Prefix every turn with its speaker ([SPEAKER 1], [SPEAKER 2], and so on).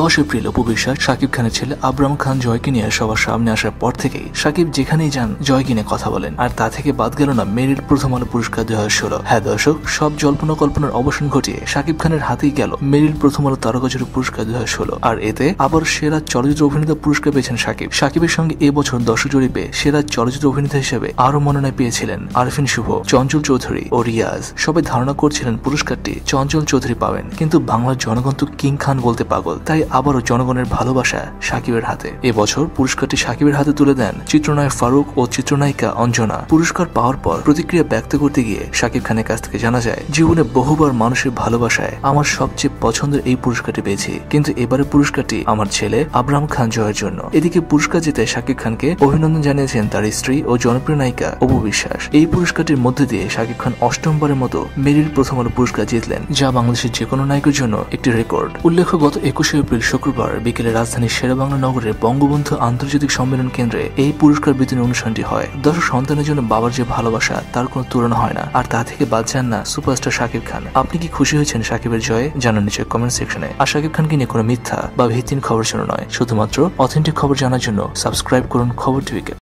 [SPEAKER 1] দশ এপ্রিল উপবিশ্বাস শাকিব খানের ছেলে আবরাম খান জয়কে নিয়ে সবার সামনে আসার পর থেকেই শাকিব যেখানেই যান জয়কে নিয়ে কথা বলেন। আর তা থেকে বাদ গেল না মেরিট প্রথম আলো পুরস্কার দুই হাজার ষোলো। হ্যাঁ দর্শক, সব জল্পনা কল্পনার অবসান ঘটিয়ে শাকিব খানের হাতেই গেল মেরিট প্রথম আলো তারকাচুরি পুরস্কার দুই হাজার ষোলো। আর এতে আবার সেরা চলচ্চিত্র অভিনেতা পুরস্কার পেয়েছেন শাকিব শাকিবের সঙ্গে এবছর দর্শক জরিপে সেরা চলচ্চিত্র অভিনেতা হিসেবে আরও মনোনয়ন পেয়েছিলেন আরফিন শুভ, চঞ্চল চৌধুরী ও রিয়াজ। সবাই ধারণা করছিলেন পুরস্কারটি চঞ্চল চৌধুরী পাবেন। কিন্তু বাংলার জনগণ তো কিং খান বলতে পাগল। তাই আবারও জনগণের ভালোবাসা সাকিবের হাতে। এবছর পুরস্কারটি সাকিবের হাতে তুলে দেন চিত্রনায়ক ফারুক ও চিত্রনায়িকা অঞ্জনা। পুরস্কার পাওয়ার পর প্রতিক্রিয়া ব্যক্ত করতে গিয়ে সাকিব খানের কাছ থেকে জানা যায়, জীবনে বহুবার মানুষের ভালোবাসায় আমার সবচেয়ে পছন্দের এই পুরস্কারটি পেয়েছি। কিন্তু এবারে পুরস্কারটি আমার ছেলে আবরাম খান জয়ের জন্য। এদিকে পুরস্কার জিতে সাকিব খানকে অভিনন্দন জানিয়েছেন তার স্ত্রী ও জনপ্রিয় নায়িকা অপু বিশ্বাস। এই পুরস্কারটির মধ্যে দিয়ে সাকিব খান অষ্টমবারের মতো মেরিট প্রথম আলো পুরস্কার জিতলেন, যা বাংলাদেশের যে কোনো নায়কের জন্য একটি রেকর্ড। উল্লেখ্য, গত একুশে এপ্রিল শুক্রবার বিকেলে রাজধানীর শেরেবাংলা নগরের বঙ্গবন্ধু আন্তর্জাতিক সম্মেলন কেন্দ্রে এই পুরস্কার বিতরণ অনুষ্ঠানটি হয়। দর্শক সন্তানের জন্য বাবার যে ভালোবাসা, তার কোনো তুলনা হয় না। আর তা থেকে বাদ যান না সুপারস্টার শাকিব খান। আপনি কি খুশি হয়েছেন শাকিবের জয়ে? জানান নিচে কমেন্ট সেকশনে আর শাকিব খানকে নিয়ে কোনো মিথ্যা বা ভিত্তিন খবর শোনা নয়। শুধুমাত্র অথেন্টিক খবর জানার জন্য সাবস্ক্রাইব করুন খবর টিভিকে